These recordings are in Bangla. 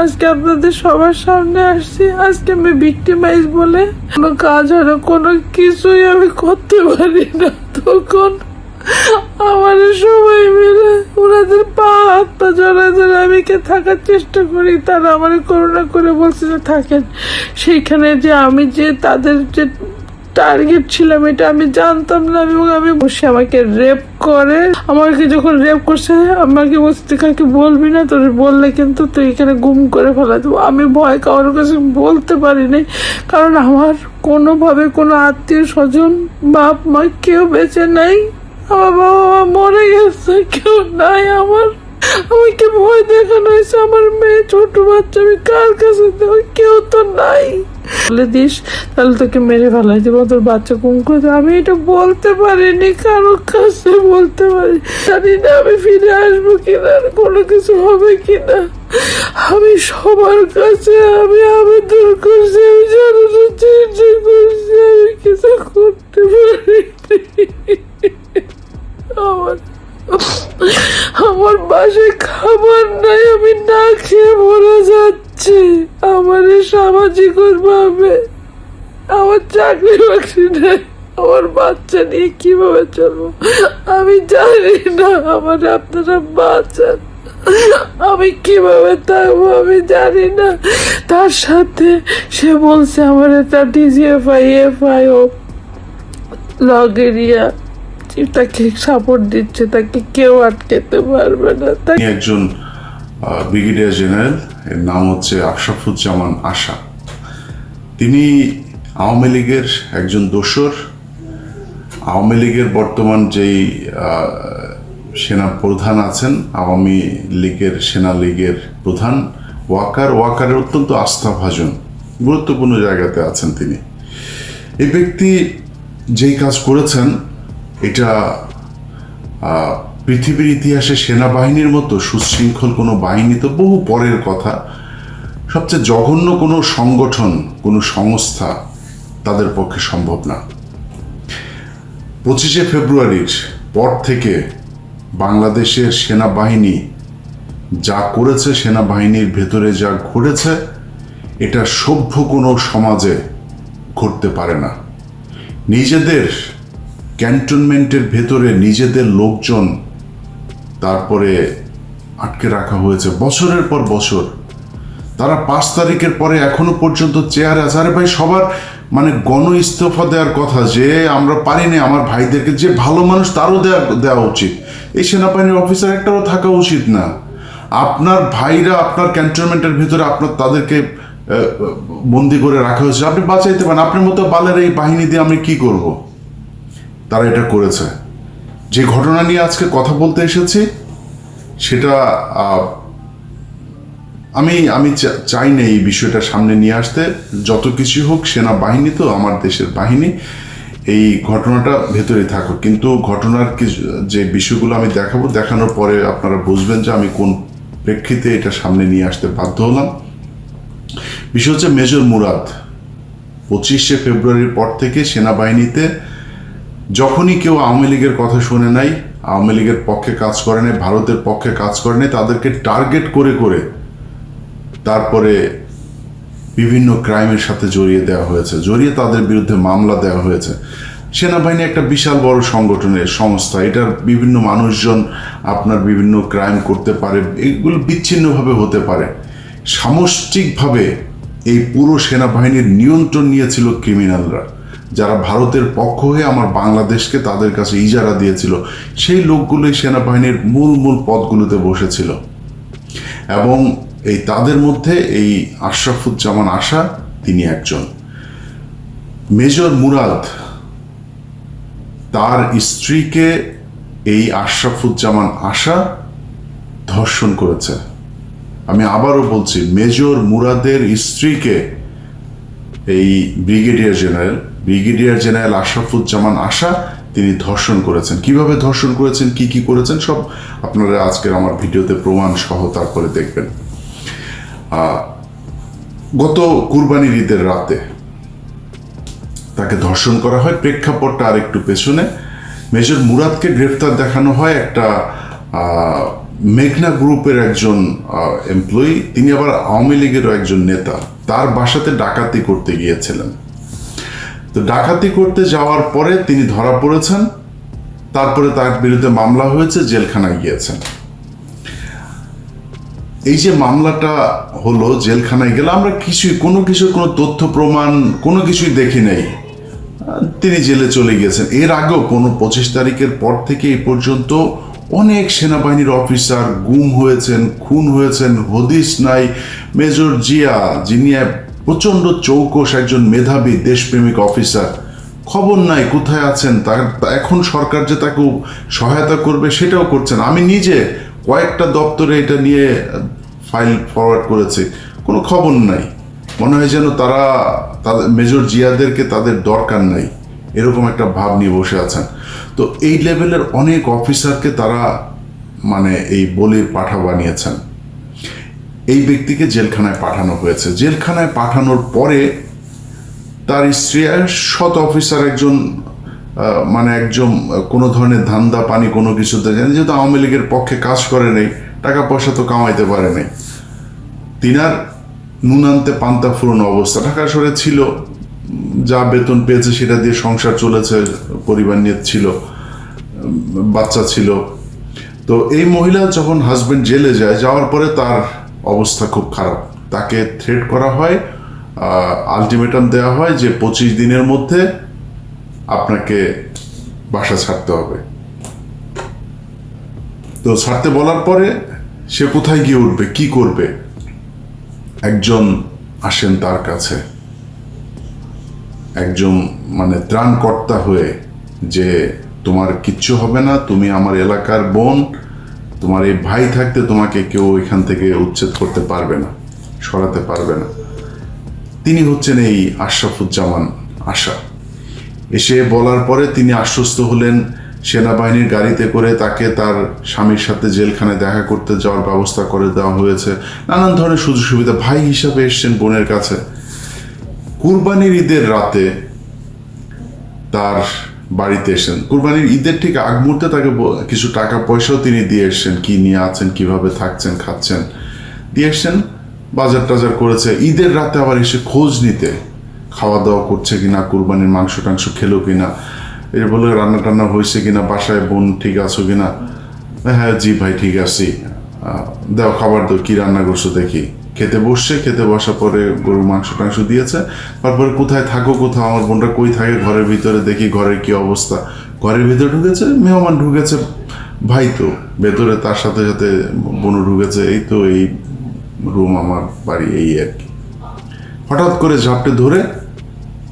আজকে আপনাদের সবার সামনে আসছি। আজকে আমি ভিক্টিমাইজ বলে কোনো কাজ হয় না, কোনো কিছুই আমি করতে পারি না। তখন আমার সবাই মিলে ওনাদের পা হাত পা জড়া ধরে আমি কে থাকার চেষ্টা করি? তারা আমার করুণা করে বলছে যে থাকেন। সেইখানে যে আমি যে তাদের যে টার্গেট ছিলাম, এটা আমি জানতাম না, এবং আমি বসে আমাকে রেপ করে। আমাকে যখন রেপ করছে, আমাকে বলছে, তুই কাকে বলবি না? তোর বললে কিন্তু তুই এখানে গুম করে ফেলা দেবো। আমি ভয়, কারোর কাছে বলতে পারিনি কারণ আমার কোনোভাবে কোনো আত্মীয় স্বজন বাপ মা কেউ বেঁচে নাই। আমার বাবা মা মরে গেছে, কেউ নাই আমার। আমাকে ভয় দেখানো হয়েছে আমার মেয়ে ছোট বাচ্চা? আমি কার কাছে দেবো? কেউ তো নাই। বলে দিস, তাহলে তোকে মেরে ফেলাই দেবো, তোর বাচ্চা কুম করে আমি এটা বলতে পারিনি কারোর কাছে বলতে পারি। জানি না আমি ফিরে আসব কিনা কোনো কিছু হবে কিনা। আমি সবার কাছে, আমি আবেদন করছি, আমি জানানোর চেষ্টা করছি, আমি কিছু করতে পারিনি। আমার আমার বাসায় খাবার নাই, আমি না খেয়ে মরে যাচ্ছি। আমার সামাজিক ভাবে আমার চাকরি বাকরি নেই, আমার বাচ্চা নিয়ে কীভাবে চলবো? আমি জানি না, আমার আপনারা বাঁচান। আমি কীভাবে থাকব, আমি জানি না। তার সাথে সে বলছে, আমার এটা ডিজিএফআই এফআই ও লগেরিয়া। তাকে সাপোর্ট দিচ্ছে, তাকে কেউ আটকেতে পারবে না। তিনি একজন ব্রিগেডিয়ার জেনারেল, এর নাম হচ্ছে আশরাফুজ্জামান আশা। তিনি আওয়ামী লীগের একজন দোসর। আওয়ামী লীগের বর্তমান যেই সেনা প্রধান আছেন, আওয়ামী লীগের সেনা লীগের প্রধান, ওয়াকার। ওয়াকারের অত্যন্ত আস্থাভাজন, গুরুত্বপূর্ণ জায়গাতে আছেন তিনি। এই ব্যক্তি যেই কাজ করেছেন এটা পৃথিবীর ইতিহাসে সেনাবাহিনীর মতো সুশৃঙ্খল কোনো বাহিনী তো বহু পরের কথা। সবচেয়ে জঘন্য কোনো সংগঠন, কোনো সংস্থা তাদের পক্ষে সম্ভব না। পঁচিশে ফেব্রুয়ারির পর থেকে বাংলাদেশের সেনাবাহিনী যা করেছে, সেনাবাহিনীর ভেতরে যা ঘটেছে, এটা সভ্য কোনো সমাজে ঘটতে পারে না। নিজেদের ক্যান্টনমেন্টের ভেতরে নিজেদের লোকজন তারপরে আটকে রাখা হয়েছে। বছরের পর বছর। তারা পাঁচ তারিখের পরে এখনও পর্যন্ত চেয়ারে আছে। আরে ভাই, সবার মানে গণ ইস্তফা দেওয়ার কথা যে আমরা পারিনি, আমার ভাইদেরকে যে ভালো মানুষ তারও দেওয়া দেওয়া উচিত। এই সেনাবাহিনীর অফিসার একটাও থাকা উচিত না। আপনার ভাইরা আপনার ক্যান্টনমেন্টের ভেতরে আপনার তাদেরকে বন্দি করে রাখা হয়েছে। আপনি বাঁচাইতে পারেন। আপনার মতো বালের এই বাহিনী দিয়ে আমি কি করব? তারা এটা করেছে। যে ঘটনা নিয়ে আজকে কথা বলতে এসেছি, সেটা আমি আমি চাই না এই বিষয়টা সামনে নিয়ে আসতে। যত কিছু হোক, সেনাবাহিনী তো আমার দেশের বাহিনী, এই ঘটনাটা ভেতরে থাকুক। কিন্তু ঘটনার কিছু যে বিষয়গুলো আমি দেখাবো, দেখানোর পরে আপনারা বুঝবেন যে আমি কোন প্রেক্ষিতে এটা সামনে নিয়ে আসতে বাধ্য হলাম। বিষয় হচ্ছে মেজর মুরাদ, পঁচিশে ফেব্রুয়ারির পর থেকে সেনাবাহিনীতে যখনই কেউ আওয়ামী লীগের কথা শুনে নাই, আওয়ামী লীগের পক্ষে কাজ করে নাই, ভারতের পক্ষে কাজ করে নাই, তাদেরকে টার্গেট করে করে তারপরে বিভিন্ন ক্রাইমের সাথে জড়িয়ে দেওয়া হয়েছে, জড়িয়ে তাদের বিরুদ্ধে মামলা দেওয়া হয়েছে। সেনাবাহিনী একটা বিশাল বড় সংগঠনের সংস্থা, এটার বিভিন্ন মানুষজন আপনার বিভিন্ন ক্রাইম করতে পারে, এগুলো বিচ্ছিন্নভাবে হতে পারে। সামষ্টিকভাবে এই পুরো সেনাবাহিনীর নিয়ন্ত্রণ নিয়েছিল ক্রিমিনালরা। যারা ভারতের পক্ষ হয়ে আমার বাংলাদেশকে তাদের কাছে ইজারা দিয়েছিল, সেই লোকগুলোই সেনাবাহিনীর মূল মূল পদগুলোতে বসেছিল। এবং এই তাদের মধ্যে এই আশরাফুজ্জামান আশা, তিনি একজন। মেজর মুরাদ, তার স্ত্রীকে এই আশরাফুজ্জামান আশা ধর্ষণ করেছে। আমি আবারও বলছি, মেজর মুরাদের স্ত্রীকে এই brigadier general brigadier general Ashrafuzzaman Asha, তিনি ধর্ষণ করেছেন। কীভাবে ধর্ষণ করেছেন, কি কি করেছেন, সব আপনারা আজকের আমার ভিডিওতে প্রমাণ সহ তারপরে দেখবেন। গত কুরবানির ঈদের রাতে তাকে ধর্ষণ করা হয়। প্রেক্ষাপটটা আর একটু পেছনে। মেজর মুরাদকে গ্রেফতার দেখানো হয় একটা মেঘনা গ্রুপের একজন এমপ্লয়ি তিনি আবার আওয়ামী লীগেরও একজন নেতা। তার বাসাতে ডাকাতি করতে গিয়েছিলেন। তো ডাকাতি করতে যাওয়ার পরে তিনি ধরা পড়েছেন। তারপরে তার বিরুদ্ধে মামলা হয়েছে, জেলখানায় গিয়েছেন। এই যে মামলাটা হলো, জেলখানায় গেলে আমরা কিছুই, কোনো কিছুর কোনো তথ্য প্রমাণ, কোনো কিছুই দেখি নাই। তিনি জেলে চলে গিয়েছেন। এর আগেও কোনো পঁচিশ তারিখের পর থেকে এই পর্যন্ত অনেক সেনাবাহিনীর অফিসার গুম হয়েছেন, খুন হয়েছেন হদিস নাই। মেজর জিয়া, যিনি প্রচণ্ড চৌকস একজন মেধাবী দেশপ্রেমিক অফিসার। খবর নাই, কোথায় আছেন? তার এখন সরকার যে তাকে সহায়তা করবে সেটাও করছেন আমি নিজে কয়েকটা দপ্তরে এটা নিয়ে ফাইল ফরওয়ার্ড করেছি। কোনো খবর নাই। মনে হয় যেন তারা তাদের মেজর জিয়াদেরকে তাদের দরকার নাই। এরকম একটা ভাব নিয়ে বসে আছেন। তো এই লেভেলের অনেক অফিসারকে তারা মানে এই বলির পাঠা বানিয়েছেন। এই ব্যক্তিকে জেলখানায় পাঠানো হয়েছে। জেলখানায় পাঠানোর পরে তার স্ত্রী সৎ অফিসার, একজন মানে একজন কোনো ধরনের ধান্দা, পানি, কোনো কিছুতে জানি যেহেতু আওয়ামী লীগের পক্ষে কাজ করে নেই টাকা পয়সা তো কামাইতে পারে নাই। তিনার নুন আনতে পান্তা ফুরনো অবস্থা। ঢাকা শহরে ছিল, যা বেতন পেয়েছে সেটা দিয়ে সংসার চলেছে, পরিবার নিয়ে ছিল, বাচ্চা ছিল। তো এই মহিলা যখন হাজব্যান্ড জেলে যায়, যাওয়ার পরে তার অবস্থা খুব খারাপ। তাকে থ্রেট করা হয় আলটিমেটাম দেওয়া হয় যে পঁচিশ দিনের মধ্যে আপনাকে বাসা ছাড়তে হবে। তো ছাড়তে বলার পরে সে কোথায় গিয়ে উঠবে, কি করবে? একজন আসেন তার কাছে। একজন মানে ত্রাণকর্তা হয়ে যে, তোমার কিচ্ছু হবে না, তুমি আমার এলাকার বোন তোমার এই ভাই থাকতে তোমাকে কেউ এখান থেকে উচ্ছেদ করতে পারবে না, সরাতে পারবে না। তিনি হচ্ছেন এই আশরাফুজ্জামান আশা। এসে বলার পরে তিনি আশ্বস্ত হলেন, সেনাবাহিনীর গাড়িতে করে তাকে তার স্বামীর সাথে জেলখানে দেখা করতে যাওয়ার ব্যবস্থা করে দেওয়া হয়েছে। নানান ধরনের সুযোগ সুবিধা ভাই হিসাবে এসছেন বোনের কাছে। কুরবানির ঈদের রাতে তার বাড়িতে এসেছেন। কুরবানির ঈদের ঠিক আগ মুহূর্তে তাকে কিছু টাকা পয়সাও তিনি দিয়ে এসছেন, কি নিয়ে আছেন, কীভাবে থাকছেন, খাচ্ছেন। দিয়ে এসছেন, বাজার টাজার করেছে। ঈদের রাতে আবার এসে খোঁজ নিতে। খাওয়া দাওয়া করছে কিনা, কুরবানির মাংস টাংস খেলো কিনা এর বলে রান্না টান্না হয়েছে কিনা, বাসায় বোন ঠিক আছো কিনা? হ্যাঁ জি ভাই, ঠিক আছি। দাও, খাবার দাও, কি রান্না করছ দেখি। খেতে বসছে, খেতে বসার পরে গরুর মাংস টাংস দিয়েছে। তারপরে কোথায় থাকো, কোথাও আমার বোনটা কই থাকে, ঘরের ভিতরে দেখি ঘরের কি অবস্থা। ঘরের ভিতরে ঢুকেছে, মেহমান ঢুকেছে, ভাই তো, ভেতরে তার সাথে সাথে বোনও ঢুকেছে, এই তো এই রুম আমার বাড়ি, এই আর কি। হঠাৎ করে ঝাপটে ধরে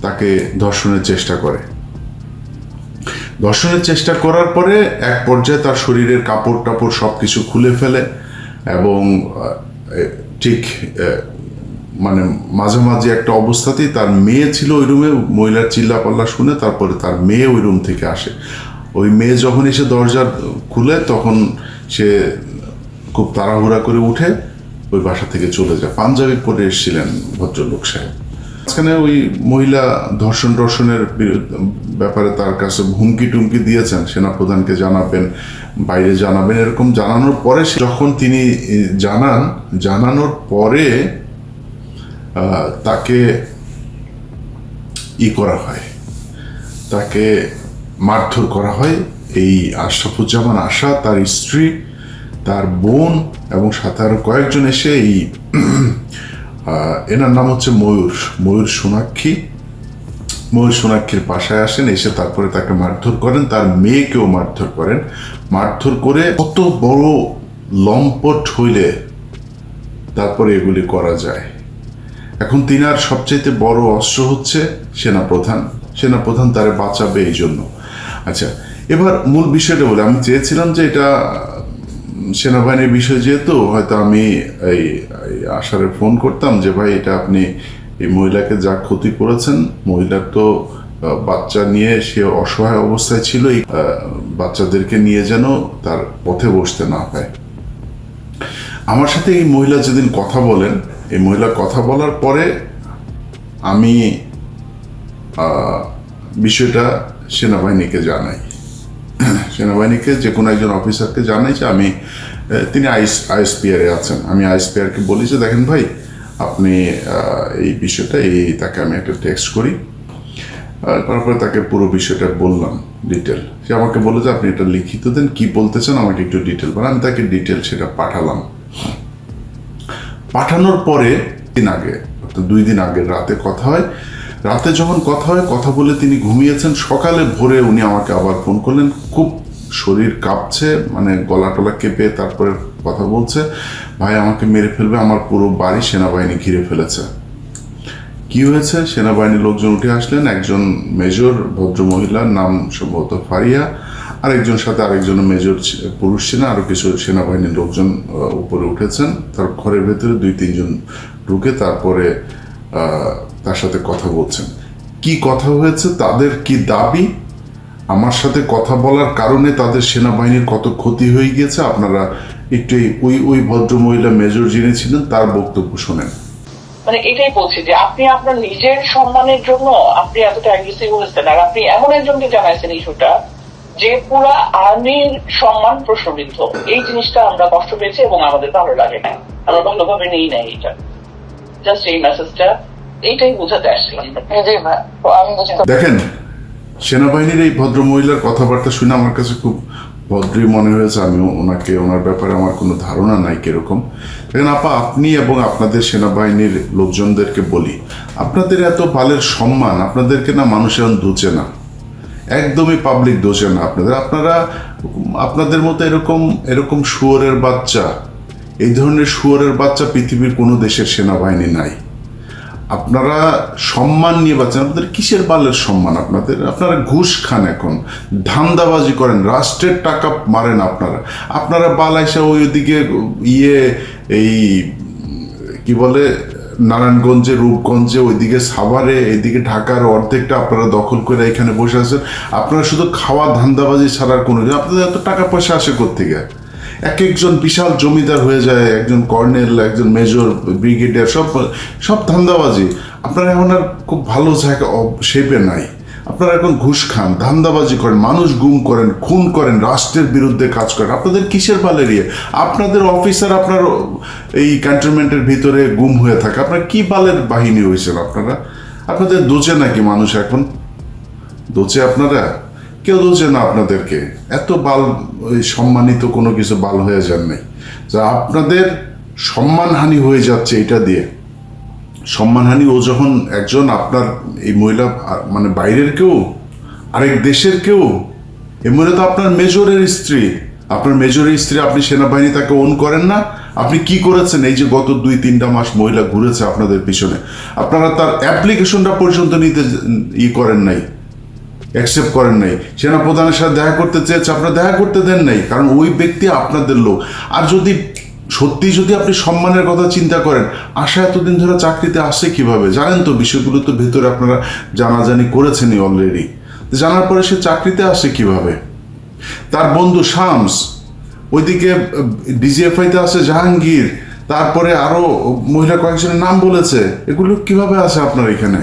তাকে ধর্ষণের চেষ্টা করে। ধর্ষণের চেষ্টা করার পরে এক পর্যায়ে তার শরীরের কাপড় টাপড় সব কিছু খুলে ফেলে এবং ঠিক মানে মাঝে মাঝে একটা অবস্থাতেই তার মেয়ে ছিল ওই রুমে, মহিলার চিল্লাপাল্লা শুনে তারপরে তার মেয়ে ওই রুম থেকে আসে। ওই মেয়ে যখন এসে দরজার খুলে তখন সে খুব তাড়াহুড়া করে উঠে ওই বাসা থেকে চলে যায়। পাঞ্জাবি পরে এসেছিলেন ভদ্রলোক সাহেব। মাঝখানে ওই মহিলা ধর্ষণ টর্ষণের ব্যাপারে তার কাছে হুমকি টুমকি দিয়েছেন, সেনাপ্রধানকে জানাবেন, বাইরে জানাবেন, এরকম জানানোর পরে যখন তিনি জানান, জানানোর পরে তাকে ই করা হয়, তাকে মারধর করা হয়। এই আশরাফুজ্জামান আশা, তার স্ত্রী, তার বোন এবং সাথে আরও কয়েকজন এসে এই এনার নাম হচ্ছে ময়ূর ময়ূর সোনাক্ষী। ময়ূর সোনাক্ষীর বাসায় আসেন, এসে তারপরে তাকে মারধর করেন। তার মেয়েকেও মারধর করেন। মারধর করে কত বড় লম্পট হইলে তারপরে এগুলি করা যায়। এখন তিনি তিনার সবচাইতে বড় অস্ত্র হচ্ছে সেনাপ্রধান। সেনাপ্রধান তারে বাঁচাবে এই জন্য আচ্ছা এবার মূল বিষয়টা বলে। আমি চেয়েছিলাম যে এটা সেনাবাহিনীর বিষয় যেহেতু হয়তো আমি এই আশারে ফোন করতাম যে ভাই, এটা আপনি এই মহিলাকে যা ক্ষতি করেছেন মহিলার তো বাচ্চা নিয়ে সে অসহায় অবস্থায় ছিল বাচ্চাদেরকে নিয়ে যেন তার পথে বসতে না হয়। আমার সাথে এই মহিলা যেদিন কথা বলেন, এই মহিলা কথা বলার পরে আমি বিষয়টা সেনাবাহিনীকে জানাই। সেনাবাহিনীকে, যে কোনো একজন অফিসারকে জানাই যে আমি তিনি আইস আইএসপিআরে আছেন। আমি আইএসপিআরকে বলি যে দেখেন ভাই, আপনি এই বিষয়টা, এই, তাকে আমি একটা টেক্সট করি। তারপরে তাকে পুরো বিষয়টা বললাম ডিটেল সে আমাকে বলে যে আপনি এটা লিখিত দেন, কি বলতে চান আমাকে একটু ডিটেল বলেন। আমি তাকে ডিটেল সেটা পাঠালাম। পাঠানোর পরে, দিন আগে, অর্থাৎ দুই দিন আগে রাতে কথা হয়। রাতে যখন কথা হয়, কথা বলে তিনি ঘুমিয়েছেন। সকালে ভোরে উনি আমাকে আবার ফোন করলেন। খুব শরীর কাঁপছে মানে গলা টলা কেঁপে তারপরে কথা বলছে, ভাই, আমাকে মেরে ফেলবে, আমার পুরো বাড়ি সেনাবাহিনী ঘিরে ফেলেছে। কি হয়েছে? সেনাবাহিনীর লোকজন উঠে আসলেন, একজন মেজর ভদ্র মহিলার নাম সম্ভবত ফারিয়া, আরেকজন সাথে আরেকজন মেজর পুরুষ ছিলেন, আরও কিছু সেনাবাহিনীর লোকজন উপরে উঠেছেন। তার ঘরের ভেতরে দুই, তিনজন ঢুকে তারপরে তার সাথে কথা বলছেন। কি কথা হয়েছে? তাদের কি দাবি? আমার সাথে কথা বলার কারণে তাদের সেনাবাহিনীর কত ক্ষতি হয়ে গিয়েছে আপনারা একটু ওই ওই ভদ্র মহিলা মেজর যিনি ছিলেন তার বক্তব্য শোনেন। মানে এটাই বলছি যে আপনি আপনার নিজের সম্মানের জন্য আপনি এতটা অ্যাগ্রেসিভ হয়েছেন আর আপনি এমন একজনকে জানাইছেন ইস্যুটা যে পুরা আর্মির সম্মান প্রশ্নবিদ্ধ এই জিনিসটা আমরা কষ্ট পেয়েছি এবং আমাদের ভালো লাগে না। আমরা ভালোভাবে নেই না এইটা। জাস্ট এই মেসেজটা এইটাই বোঝাতে আসছিলাম। দেখেন সেনাবাহিনীর এই ভদ্র মহিলার কথাবার্তা শুনে আমার কাছে খুব ভদ্রই মনে হয়েছে। আমি ওনাকে, ওনার ব্যাপারে আমার কোনো ধারণা নাই কীরকম। দেখেন আপা, আপনি এবং আপনাদের সেনাবাহিনীর লোকজনদেরকে বলি, আপনাদের এত বালের সম্মান, আপনাদেরকে না মানুষ এখন দুচে না। একদমই পাবলিক দোষে না আপনাদের। আপনারা, আপনাদের মতো এরকম এরকম শুয়োরের বাচ্চা, এই ধরনের শুয়োরের বাচ্চা পৃথিবীর কোনো দেশের সেনাবাহিনী নাই। আপনারা সম্মান নিয়ে বাঁচেন। আপনাদের কিসের বালের সম্মান আপনাদের? আপনারা ঘুষ খান এখন। ধান্দাবাজি করেন। রাষ্ট্রের টাকা মারেন আপনারা। আপনারা বালাইসা ওই ওদিকে ইয়ে এই, কি বলে, নারায়ণগঞ্জে, রূপগঞ্জে, ওইদিকে সাভারে এদিকে ঢাকার অর্ধেকটা আপনারা দখল করে এখানে বসে আছেন। আপনারা শুধু খাওয়া ধান্দাবাজি ছাড়ার কোনো আপনাদের এত টাকা পয়সা আসে কোথেকে এক একজন বিশাল জমিদার হয়ে যায়, একজন কর্নেল, একজন মেজর, ব্রিগেডিয়ার, সব সব ধান্দাবাজি। আপনারা এখন আর খুব ভালো জায়গা শেপে নাই। আপনারা এখন ঘুষ খান, ধান্দাবাজি করেন, মানুষ গুম করেন, খুন করেন, রাষ্ট্রের বিরুদ্ধে কাজ করেন। আপনাদের কিসের বালেরিয়ে? আপনাদের অফিসার আপনার এই ক্যান্টনমেন্টের ভিতরে গুম হয়ে থাকে। আপনার কি বালের বাহিনী হয়েছেন আপনারা? আপনাদের দোচে নাকি মানুষ এখন? দোচে আপনারা? কেউ দোচে না, আপনাদেরকে এত বাল সম্মানিত কোনো কিছু বাল হয়ে যান নাই। যা আপনাদের সম্মানহানি হয়ে যাচ্ছে এটা দিয়ে। সম্মানহানি ও যখন একজন আপনার এই মহিলা মানে বাইরের কেউ, আরেক দেশের কেউ এই মহিলা তো আপনার মেজরের স্ত্রী। আপনার মেজরের স্ত্রী, আপনি সেনাবাহিনী তাকে ওন করেন না। আপনি কি করেছেন? এই যে গত দুই, তিনটা মাস মহিলা ঘুরেছে আপনাদের পিছনে। আপনারা তার অ্যাপ্লিকেশনটা পর্যন্ত নিতে, ই করেন নাই। অ্যাকসেপ্ট করেন নাই। সেনা প্রধানের সাথে দেখা করতে চেয়েছে, আপনারা দেখা করতে দেন নাই, কারণ ওই ব্যক্তি আপনাদের লোক। আর যদি, সত্যি যদি আপনি সম্মানের কথা চিন্তা করেন, আশা এতদিন ধরে চাকরিতে আসে কীভাবে? জানেন তো, বিষয়গুলো তো ভেতরে আপনারা জানাজানি করেছেনই অলরেডি জানার পরে সে চাকরিতে আসে কীভাবে? তার বন্ধু শামস, ওইদিকে ডিজিএফআইতে আছে জাহাঙ্গীর, তারপরে আরও মহিলা কয়েকজনের নাম বলেছে। এগুলো কীভাবে আছে আপনার এখানে?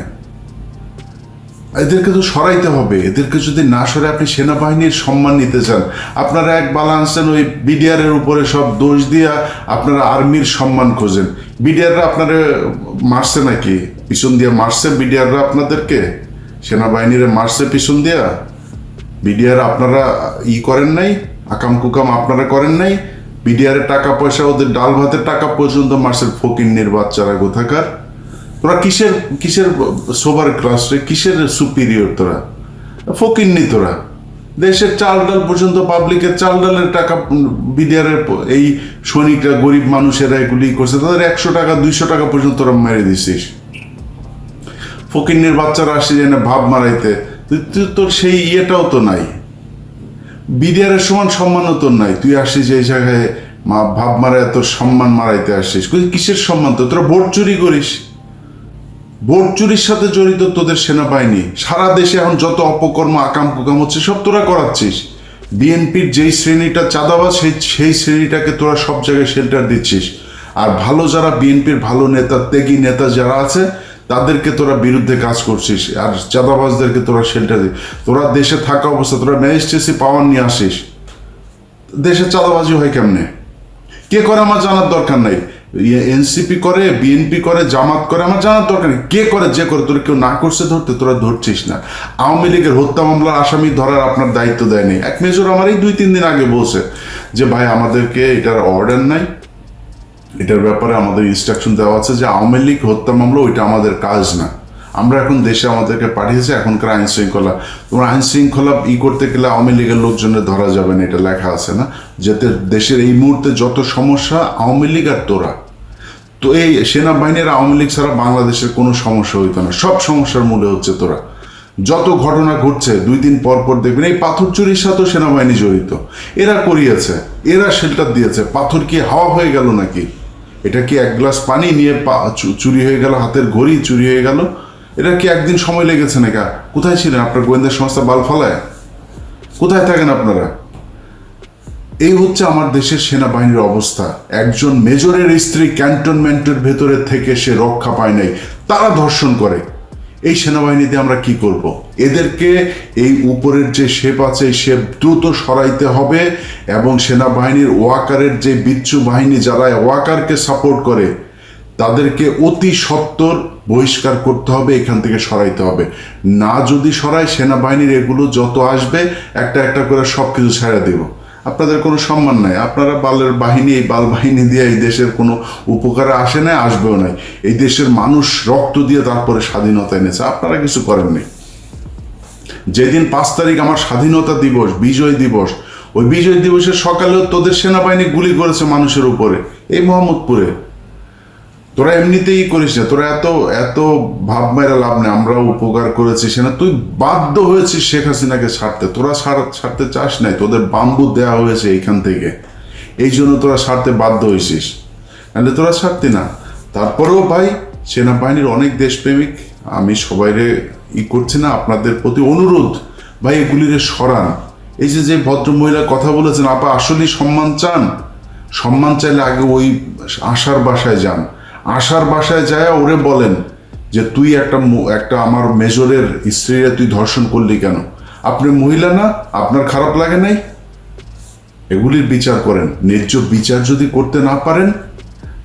এদেরকে তো সরাইতে হবে। এদেরকে যদি না সরে আপনি সেনাবাহিনীর সম্মান নিতে চান। আপনারা এক আনছেন ওই বিডিআর এর উপরে সব দোষ দিয়া আপনারা আর্মির সম্মান খোঁজেন। বিডিআররা আপনারা মারছে নাকি? পিছন দিয়ে মারছে বিডিআররা আপনাদেরকে? সেনাবাহিনীর মারছে পিছন দিয়া? বিডিআর আপনারা ই করেন নাই? আকাম কুকাম আপনারা করেন নাই? বিডিআর টাকা পয়সা, ওদের ডাল ভাতের টাকা পর্যন্ত মাসের ফকিন্নির বাচ্চারা কোথাকার তোরা কিসের কিসের সোবার ক্লাস রে? কিসের সুপিরিয়র তোরা? ফকিন্নি তোরা। দেশের চাল ডাল পর্যন্ত পাবলিকের চাল ডালের টাকা বিডিআরের এই সৈনিকরা গরিব মানুষেরা এগুলি করছে। তাদের একশো টাকা, দুইশো টাকা পর্যন্ত তোরা মেরে দিছিস। ফকিন্নির বাচ্চারা আসছে যে না ভাব মারাইতে। তুই তোর সেই ইয়েটাও তো নাই। বিডিআরের সমান সম্মানও তোর নাই। তুই আসিস এই জায়গায় মা, ভাব মারায় তোর সম্মান মারাইতে আসছিস কিসের সম্মান তো তোরা ভোট চুরি করিস। ভোট চুরির সাথে জড়িত তোদের সেনাবাহিনী, সারা দেশে এখন যত অপকর্ম আকাম কুকাম হচ্ছে, সব তোরা করাচ্ছিস। বিএনপির যেই শ্রেণীটা চাঁদাবাজ, সেই সেই শ্রেণীটাকে তোরা সব জায়গায় শেল্টার দিচ্ছিস। আর ভালো যারা বিএনপির ভালো নেতা, ত্যাগী নেতা যারা আছে, তাদেরকে তোরা বিরুদ্ধে কাজ করছিস। আর চাঁদাবাজদেরকে তোরা শেল্টার দি তোরা দেশে থাকা অবস্থা, তোরা ম্যাজিস্ট্রেসি পাওয়ার নিয়ে আসিস। দেশে চাঁদাবাজি হয় কেমনে? কে করে আমার জানার দরকার নাই? এনসিপি করে, বিএনপি করে, জামাত করে, আমার জানার দরকার নেই। কে করে, যে করে, তোরা কেউ না করছে ধরতে, তোরা ধরছিস না। আওয়ামী লীগের হত্যা মামলার আসামি ধরার আপনার দায়িত্ব দেয়নি। এক মেজর আমার এই দুই, তিন দিন আগে বলছে যে, ভাই, আমাদেরকে এটার অর্ডার নাই। এটার ব্যাপারে আমাদের ইনস্ট্রাকশন দেওয়া আছে যে, আওয়ামী লীগ হত্যা মামলা, ওইটা আমাদের কাজ না। আমরা এখন দেশে আমাদেরকে পাঠিয়েছে এখনকার আইন শৃঙ্খলা। তোমরা আইন শৃঙ্খলা ই করতে গেলে আওয়ামী লীগের লোকজনের ধরা যাবে না, এটা লেখা আছে না। যাতে দেশের এই মুহূর্তে যত সমস্যা আওয়ামী লীগ আর তোরা, তো এই সেনাবাহিনীর আওয়ামী লীগ ছাড়া বাংলাদেশের কোনো সমস্যা হইতো না। সব সমস্যার মূলে হচ্ছে তোরা। যত ঘটনা ঘটছে, দুই দিন পর পর দেখবেন, এই পাথর চুরির সাথেও সেনাবাহিনী জড়িত। এরা করিয়েছে, এরা শেল্টার দিয়েছে। পাথর কি হাওয়া হয়ে গেল নাকি? এটা কি এক গ্লাস পানি নিয়ে চুরি হয়ে গেল, হাতের ঘড়ি চুরি হয়ে গেল? এটা কি একদিন সময় লেগেছে নাকি? কোথায় ছিলেন আপনার গোয়েন্দা সংস্থা বাল ফলায় কোথায় থাকেন আপনারা? এই হচ্ছে আমার দেশের সেনাবাহিনীর অবস্থা। একজন মেজরের স্ত্রী ক্যান্টনমেন্টের ভেতরে থেকে সে রক্ষা পায় নাই। তারা ধর্ষণ করে। এই সেনাবাহিনীতে আমরা কি করব। এদেরকে এই উপরের যে শেপ আছে শেপ দ্রুত সরাইতে হবে এবং সেনাবাহিনীর ওয়াকারের যে বিচ্ছু বাহিনী যারা ওয়াকারকে সাপোর্ট করে, তাদেরকে অতি সত্বর বহিষ্কার করতে হবে, এখান থেকে সরাইতে হবে। না যদি সরাই সেনাবাহিনীর এগুলো যত আসবে, একটা একটা করে সব কিছু ছেড়ে দেব। আপনাদের কোনো সম্মান নাই। আপনারা বালের বাহিনী, এই বাল বাহিনী দিয়ে এই দেশের কোনো উপকারে আসে নাই, আসবেও নাই। এই দেশের মানুষ রক্ত দিয়ে তারপরে স্বাধীনতা এনেছে। আপনারা কিছু করেননি। যেদিন পাঁচ তারিখ আমার স্বাধীনতা দিবস, বিজয় দিবস, ওই বিজয় দিবসের সকালেও তোদের সেনাবাহিনী গুলি করেছে মানুষের উপরে, এই মোহাম্মদপুরে। তোরা এমনিতেই করিস না, তোরা এত এত ভাব মেরা লাভ নেই, আমরাও উপকার করেছি সেনা তুই বাধ্য হয়েছিস শেখ হাসিনাকে ছাড়তে, তোরা ছাড়তে চাস নাই, তোদের বাম্বু দেয়া হয়েছে এইখান থেকে, এই জন্য তোরা ছাড়তে বাধ্য হয়েছিস নাহলে তোরা ছাড়তি না, তারপরেও ভাই সেনাবাহিনীর অনেক দেশপ্রেমিক, আমি সবাইরে ই করছি না, আপনাদের প্রতি অনুরোধ, ভাই এগুলিরে সরান, এই যে যে ভদ্র মহিলা কথা বলেছেন, আপা আসলেই সম্মান চান, সম্মান চাইলে আগে ওই আশার বাসায় যান আশার বাসায় যায় ওরে বলেন যে তুই একটা একটা আমার মেজরের স্ত্রীরা তুই ধর্ষণ করলি কেন? আপনি মহিলা না, আপনার খারাপ লাগে নাই? এগুলির বিচার করেন। ন্যায্য বিচার যদি করতে না পারেন,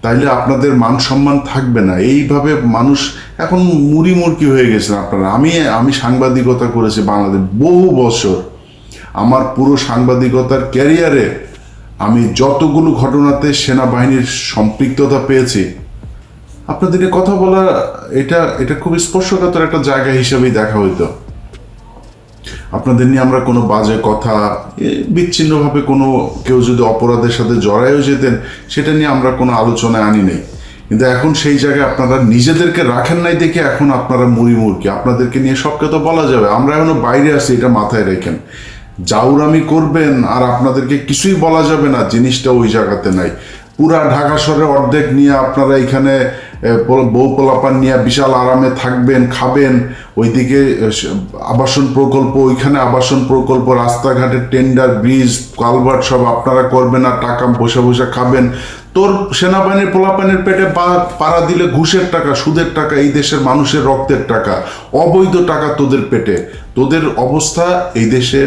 তাইলে আপনাদের মান সম্মান থাকবে না। এইভাবে মানুষ এখন মুড়ি মুরকি হয়ে গেছেন আপনারা। আমি আমি সাংবাদিকতা করেছি বাংলাদেশ বহু বছর। আমার পুরো সাংবাদিকতার ক্যারিয়ারে আমি যতগুলো ঘটনাতে সেনাবাহিনীর সম্পৃক্ততা পেয়েছি আপনাদের নিয়ে কথা বলা এটা এটা খুব স্পর্শকাতর একটা জায়গা হিসেবেই দেখা হইতো। আপনাদের নিয়ে আমরা কোনো বাজে কথা বিচ্ছিন্নভাবে কোনো কেউ যদি অপরাধের সাথে জড়ায়ও যেতেন, সেটা নিয়ে আমরা কোনো আলোচনায় আনি নেই। কিন্তু এখন সেই জায়গায় আপনারা নিজেদেরকে রাখেন নাই দেখে এখন আপনারা মুড়ি মুরকি আপনাদেরকে নিয়ে সবকে তো বলা যাবে। আমরা এখনও বাইরে আছি, এটা মাথায় রেখেন। জাউরামি করবেন আর আপনাদেরকে কিছুই বলা যাবে না, জিনিসটা ওই জায়গাতে নাই। পুরা ঢাকা শহরে অর্ধেক নিয়ে আপনারা এখানে বউ পোলাপান নিয়ে বিশাল আরামে থাকবেন, খাবেন। ওইদিকে আবাসন প্রকল্প, ওইখানে আবাসন প্রকল্প রাস্তাঘাটের টেন্ডার, ব্রিজ, কালভার্ট সব আপনারা করবেন আর টাকা বসে বসে খাবেন। তোর সেনাবাহিনীর পোলাপানের পেটে পাড়া দিলে ঘুষের টাকা, সুদের টাকা, এই দেশের মানুষের রক্তের টাকা, অবৈধ টাকা তোদের পেটে। তোদের অবস্থা এই দেশে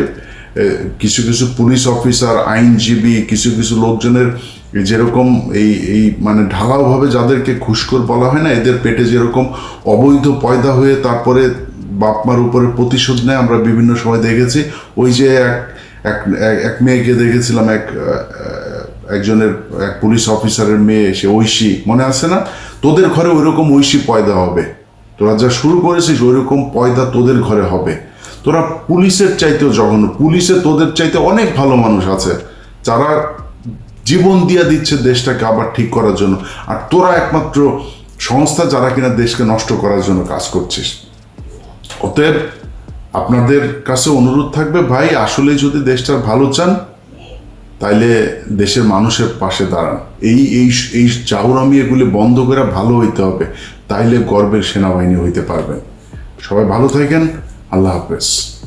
কিছু কিছু পুলিশ অফিসার, আইনজীবী, কিছু কিছু লোকজনের যেরকম এই এই মানে ঢালাওভাবে যাদেরকে ঘুষখোর বলা হয় না, এদের পেটে যেরকম অবৈধ পয়দা হয়ে তারপরে বাপমার উপরে প্রতিশোধ নেয়, আমরা বিভিন্ন সময় দেখেছি। ওই যে এক এক, এক- এক মেয়েকে দেখেছিলাম, এক একজনের, এক পুলিশ অফিসারের মেয়ে, সে ঐশী, মনে আছে না? তোদের ঘরে ওইরকম ঐশী পয়দা হবে। তোরা যা শুরু করেছিস, ওইরকম পয়দা তোদের ঘরে হবে। তোরা পুলিশের চাইতেও জঘন্য। পুলিশে তোদের চাইতে অনেক ভালো মানুষ আছে। যারা জীবন দিয়া দিচ্ছে দেশটাকে আবার ঠিক করার জন্য। আর তোরা একমাত্র সংস্থা যারা কিনা দেশকে নষ্ট করার জন্য কাজ করছিস। অতএব আপনাদের কাছে অনুরোধ থাকবে, ভাই, আসলে যদি দেশটার ভালো চান, তাইলে দেশের মানুষের পাশে দাঁড়ান। এই এই এই চাউরামি এগুলি বন্ধ করে ভালো হইতে হবে, তাইলে গর্বের সেনাবাহিনী হইতে পারবেন। সবাই ভালো থাকেন, আল্লাহ হাফেজ।